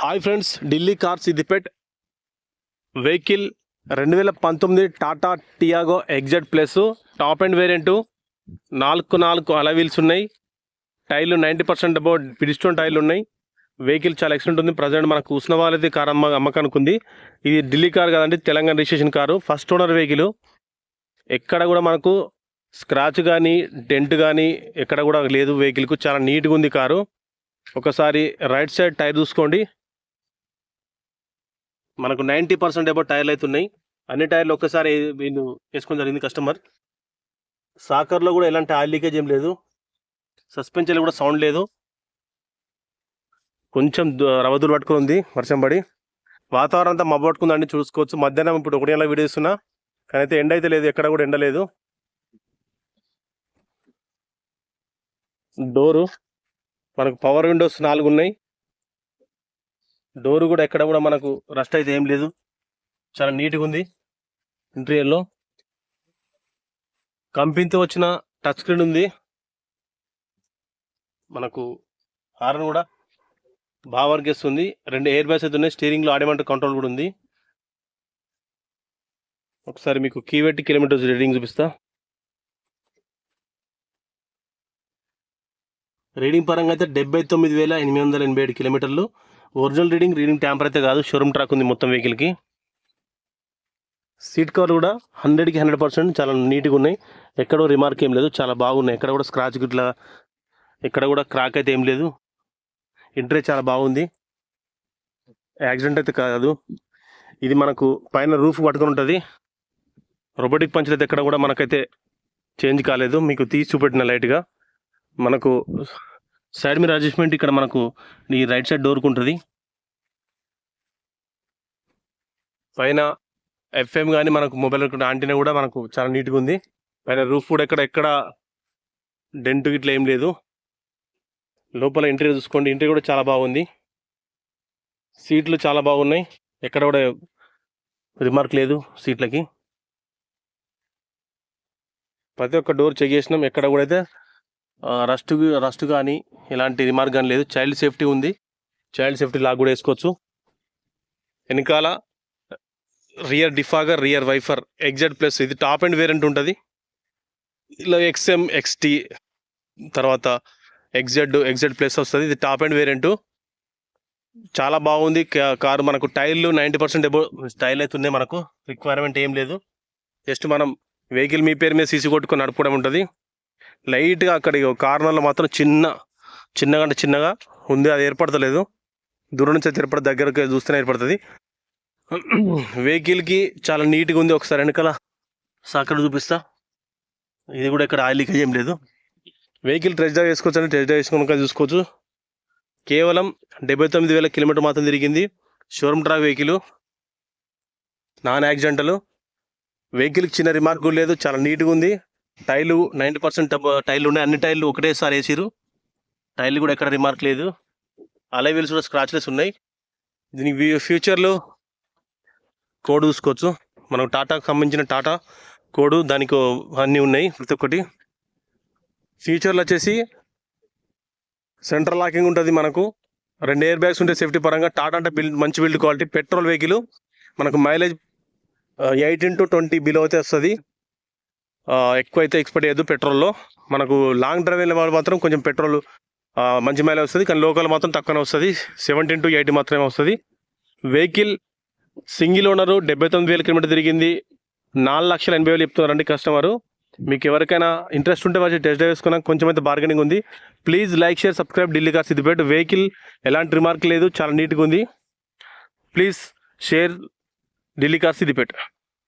Hi friends Delhi car Siddipet vehicle రెండు వేల పంతొమ్మిది Tata Tiago XZ plus top end variant నాలుగు నాలుగు అలవీల్స్ ఉన్నాయి. టైర్లు నైంటీ పర్సెంట్ అబౌట్ పిడిస్టోన్ టైర్లు ఉన్నాయి. వెహికల్ చాలా ఎక్సలెంట్ ఉంది. ప్రజెంట్ మనకు ఉస్నాబాద్ కార్ అమ్మ అమ్మకానికి ఉంది. ఇది ఢిల్లీ కార్ కదండి Telangana registration car. First owner vehicle. ఎక్కడ కూడా మనకు స్క్రాచ్ కానీ డెంట్ కానీ ఎక్కడ కూడా లేదు వెహికల్కు. చాలా నీట్గా ఉంది కారు. ఒకసారి రైట్ సైడ్ టైర్ చూసుకోండి. మనకు నైంటీ పర్సెంట్ అబౌట్ టైర్లు అయితే ఉన్నాయి. అన్ని టైర్లు ఒక్కసారి వీళ్ళు వేసుకొని జరిగింది కస్టమర్. సాకర్లో కూడా ఎలాంటి ఆయిల్ లీకేజ్ ఏం లేదు. సస్పెన్షన్లో కూడా సౌండ్ లేదు. కొంచెం రవదులు పట్టుకుని ఉంది వర్షం పడి. వాతావరణం అంతా మబ్బు పట్టుకుందండి చూసుకోవచ్చు. మధ్యాహ్నం ఇప్పుడు ఒకటి నెల వీడియో ఇస్తున్నా కానీ అయితే ఎండ అయితే లేదు ఎక్కడ కూడా ఎండ లేదు. డోరు మనకు పవర్ విండోస్ నాలుగు ఉన్నాయి. డోర్ కూడా ఎక్కడ కూడా మనకు రస్ట్ అయితే ఏం లేదు. చాలా నీట్గా ఉంది. ఇంటీరియర్లో కంపెనీతో వచ్చిన టచ్ స్క్రీన్ ఉంది. మనకు హార్న్ కూడా బాగా వర్క్ చేస్తుంది. రెండు ఎయిర్ బ్యాగ్స్ అయితే ఉన్నాయి. స్టీరింగ్లో ఆడిమెంట్ కంట్రోల్ కూడా ఉంది. ఒకసారి మీకు కీ కిలోమీటర్స్ రీడింగ్ చూపిస్తా. రీడింగ్ పరంగా అయితే డెబ్బై తొమ్మిది వేల ఎనిమిది వందల ఎనభై ఏడు కిలోమీటర్లు ఒరిజినల్ రీడింగ్ రీడింగ్ ట్యాంపర్ అయితే కాదు. షోరూమ్ ట్రాక్ ఉంది మొత్తం వెహికల్కి సీట్ కవర్ కూడా హండ్రెడ్కి హండ్రెడ్ పర్సెంట్ చాలా నీట్గా ఉన్నాయి. ఎక్కడో రిమార్క్ ఏం లేదు. చాలా బాగున్నాయి. ఎక్కడ కూడా స్క్రాచ్ గిట్లా ఎక్కడ కూడా క్రాక్ అయితే ఏం లేదు. ఇంట్రే చాలా బాగుంది. యాక్సిడెంట్ అయితే కాదు. ఇది మనకు పైన రూఫ్ పట్టుకొని ఉంటుంది. రోబోటిక్ పంచులు అయితే ఎక్కడ కూడా మనకైతే చేంజ్ కాలేదు. మీకు తీసి చూపెట్టిన లైట్గా మనకు సైడ్ మీద అడ్జస్ట్మెంట్ ఇక్కడ మనకు ఈ రైట్ సైడ్ డోర్కు ఉంటుంది పైన ఎఫ్ఎం కానీ మనకు మొబైల్ ఆంటీనా కూడా మనకు చాలా నీట్గా ఉంది. పైన రూఫ్ కూడా ఎక్కడ ఎక్కడ డెంట్ ఇట్లా ఏం లేదు. లోపల ఇంటీరియర్ చూసుకోండి ఇంటీరియర్ కూడా చాలా బాగుంది. సీట్లు చాలా బాగున్నాయి. ఎక్కడ కూడా రిమార్క్ లేదు సీట్లకి. ప్రతి ఒక్క డోర్ చెక్ చేసినాం. ఎక్కడ కూడా అయితే రస్ట్ రస్ట్ కానీ ఎలాంటి రిమార్గం లేదు. చైల్డ్ సేఫ్టీ ఉంది. చైల్డ్ సేఫ్టీ లాగ్ కూడా వేసుకోవచ్చు. వెనకాల rear defogger rear wiper XZ plus ఇది టాప్ అండ్ వేరియంట్ ఉంటుంది. ఇలా ఎక్స్ఎం ఎక్స్టీ తర్వాత ఎగ్జెడ్ ఎగ్జెడ్ ప్లస్ వస్తుంది. ఇది టాప్ అండ్ వేరియంట్. చాలా బాగుంది. కారు మనకు టైర్లు నైంటీ పర్సెంట్ ఎబో టైర్లు అయితే ఉన్నాయి మనకు. రిక్వైర్మెంట్ ఏం లేదు. జస్ట్ మనం వెహికల్ మీ పేరు మీద సీసీ కొట్టుకొని నడుపుకోవడం ఉంటుంది. లైట్గా అక్కడ కార్నర్లో మాత్రం చిన్న చిన్నగా అంటే చిన్నగా ఉంది అది ఏర్పడతలేదు. దూరం నుంచి అయితే ఏర్పడ దగ్గరకు చూస్తేనే ఏర్పడుతుంది. వెహికల్కి చాలా నీట్గా ఉంది ఒకసారి వెనకాల సాకర్ చూపిస్తా. ఇది కూడా ఇక్కడ ఆయిల్ లీకేజ్ ఏం లేదు. వెహికల్ టెస్ట్ డ్రైవ్ చేసుకోవచ్చు అని టెస్ట్ డ్రైవ్ చేసుకున్నాక చూసుకోవచ్చు. కేవలం డెబ్బై తొమ్మిది వేల కిలోమీటర్ మాత్రం తిరిగింది షోరూమ్ డ్రా వెహికల్ నాన్ యాక్సిడెంటల్ వెహికల్కి చిన్న రిమార్క్ కూడా లేదు చాలా నీట్గా ఉంది. టైర్లు నైంటీ పర్సెంట్ టైర్లు ఉన్నాయి అన్ని టైర్లు ఒకటేసారి వేసిరు టైర్లు కూడా ఎక్కడ రిమార్క్ లేదు. అలై వీల్స్ కూడా స్క్రాచ్లెస్ ఉన్నాయి. దీనికి ఫ్యూచర్లో కోడ్ చూసుకోవచ్చు. మనకు టాటాకు సంబంధించిన టాటా కోడ్ దానికి అన్నీ ఉన్నాయి ప్రతి ఒక్కటి. ఫ్యూచర్లు వచ్చేసి సెంట్రల్ లాకింగ్ ఉంటుంది మనకు. రెండు ఎయిర్ బ్యాగ్స్ ఉంటాయి సేఫ్టీ పరంగా టాటా అంటే బిల్డ్ మంచి బిల్డ్ క్వాలిటీ పెట్రోల్ వెహికల్ మనకు mileage eighteen to twenty below అయితే వస్తుంది. ఎక్కువ అయితే ఎక్స్పెక్ట్ చేయదు పెట్రోల్లో మనకు లాంగ్ డ్రైవ్ వెళ్ళే వాళ్ళు మాత్రం కొంచెం పెట్రోల్ మంచి మైలేజ్ వస్తుంది కానీ లోకల్ మాత్రం తక్కువనే వస్తుంది. సెవెంటీన్ టు ఎయిటీ మాత్రమే వస్తుంది. వెహికల్ సింగిల్ ఓనరు డెబ్బై తొమ్మిది వేల కిలోమీటర్ తిరిగింది. నాలుగు లక్షల ఎనభై వేలు చెప్తున్నారండి కస్టమరు మీకు ఎవరికైనా ఇంట్రెస్ట్ ఉంటే వచ్చి టెస్ట్ డ్రైవ్ చేసుకున్నా కొంచెం అయితే బార్గెనింగ్ ఉంది. Please like share subscribe Delhi car Siddipet vehicle ఎలాంటి రిమార్క్ లేదు. చాలా నీట్గా ఉంది. Please share Delhi car Siddipet